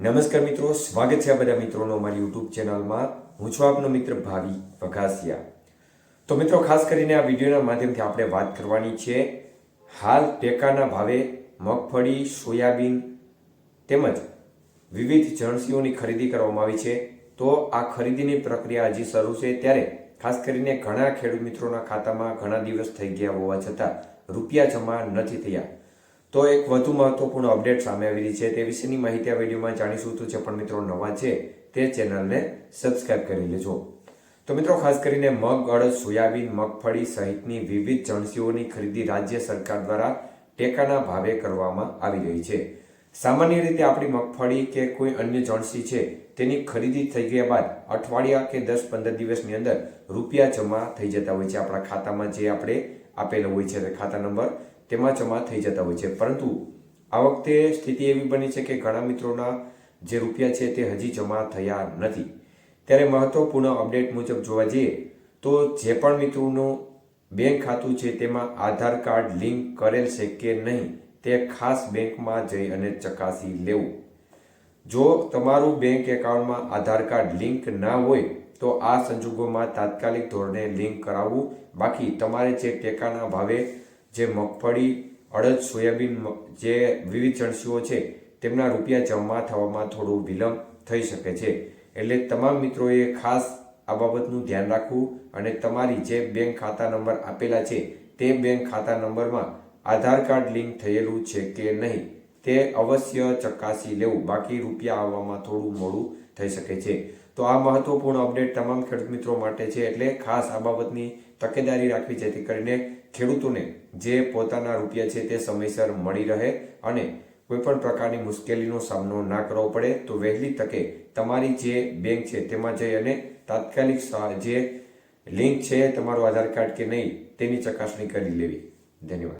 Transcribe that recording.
નમસ્કાર મિત્રો, સ્વાગત છે આ બધા મિત્રોનો અમારી યુટ્યુબ ચેનલમાં. હું છું આપનો મિત્ર ભાવિ વઘાસિયા. તો મિત્રો, ખાસ કરીને આ વિડીયોના માધ્યમથી આપણે વાત કરવાની છે હાલ ટેકાના ભાવે મગફળી, સોયાબીન તેમજ વિવિધ જણસીઓની ખરીદી કરવામાં આવી છે. તો આ ખરીદીની પ્રક્રિયા હજી શરૂ છે ત્યારે ખાસ કરીને ઘણા ખેડૂત મિત્રોના ખાતામાં ઘણા દિવસ થઈ ગયા હોવા છતાં રૂપિયા જમા નથી થયા. તો એક વધુ મહત્વપૂર્ણ અપડેટ સામે આવી રહી છે તે વિશેની માહિતી આ વિડીયોમાં જાણીશું. તો જે પણ મિત્રો નવા છે તે ચેનલને સબસ્ક્રાઇબ કરી લેજો. તો મિત્રો, ખાસ કરીને મગ, અડદ, સોયાબીન, મગફળી સહિતની વિવિધ જણસીઓની ખરીદી રાજ્ય સરકાર દ્વારા ટેકાના ભાવે કરવામાં આવી રહી છે. સામાન્ય રીતે આપણી મગફળી કે કોઈ અન્ય જણસી છે તેની ખરીદી થઈ ગયા બાદ અઠવાડિયા કે દસ પંદર દિવસની અંદર રૂપિયા જમા થઈ જતા હોય છે. આપણા ખાતામાં જે આપણે આપેલો હોય છે ખાતા નંબર તેમાં જમા થઈ જતા હોય છે. પરંતુ આ વખતે સ્થિતિ એવી બની છે કે ઘણા મિત્રોના જે રૂપિયા છે તે હજી જમા થયા નથી. ત્યારે મહત્વપૂર્ણ અપડેટ મુજબ જોવા જઈએ તો જે પણ મિત્રોનું બેંક ખાતું છે તેમાં આધાર કાર્ડ લિંક કરેલ છે કે નહીં તે ખાસ બેંકમાં જઈ અને ચકાસી લેવું. જો તમારું બેંક એકાઉન્ટમાં આધાર કાર્ડ લિંક ના હોય તો આ સંજોગોમાં તાત્કાલિક ધોરણે લિંક કરાવવું. બાકી તમારે જે ટેકાના ભાવે જે મગફળી, અડદ, સોયાબીન જે વિવિધ જણસીઓ છે, તેમના રૂપિયા જમા થવામાં થોડો વિલંબ થઈ શકે છે. એટલે તમામ મિત્રોએ ખાસ આ બાબતનું ધ્યાન રાખવું અને તમારી જે બેંક ખાતા નંબર આપેલા છે, તે બેંક ખાતા નંબરમાં આધાર કાર્ડ લિંક થયેલું છે કે નહીં તે અવશ્ય ચકાસી લેવું. બાકી રૂપિયા આવવામાં થોડું મોડું થઈ શકે છે. તો આ મહત્વપૂર્ણ અપડેટ તમામ ખેડૂત મિત્રો માટે છે એટલે ખાસ આ બાબતની તકેદારી રાખવી, જેથી કરીને ખેડૂતોને જે પોતાના રૂપિયા છે તે સમયસર મળી રહે અને કોઈપણ પ્રકારની મુશ્કેલીનો સામનો ના કરવો પડે. તો વહેલી તકે તમારી જે બેંક છે તેમાં જઈ અને તાત્કાલિક જે લિંક છે, તમારું આધાર કાર્ડ કે નહીં, તેની ચકાસણી કરી લેવી. ધન્યવાદ.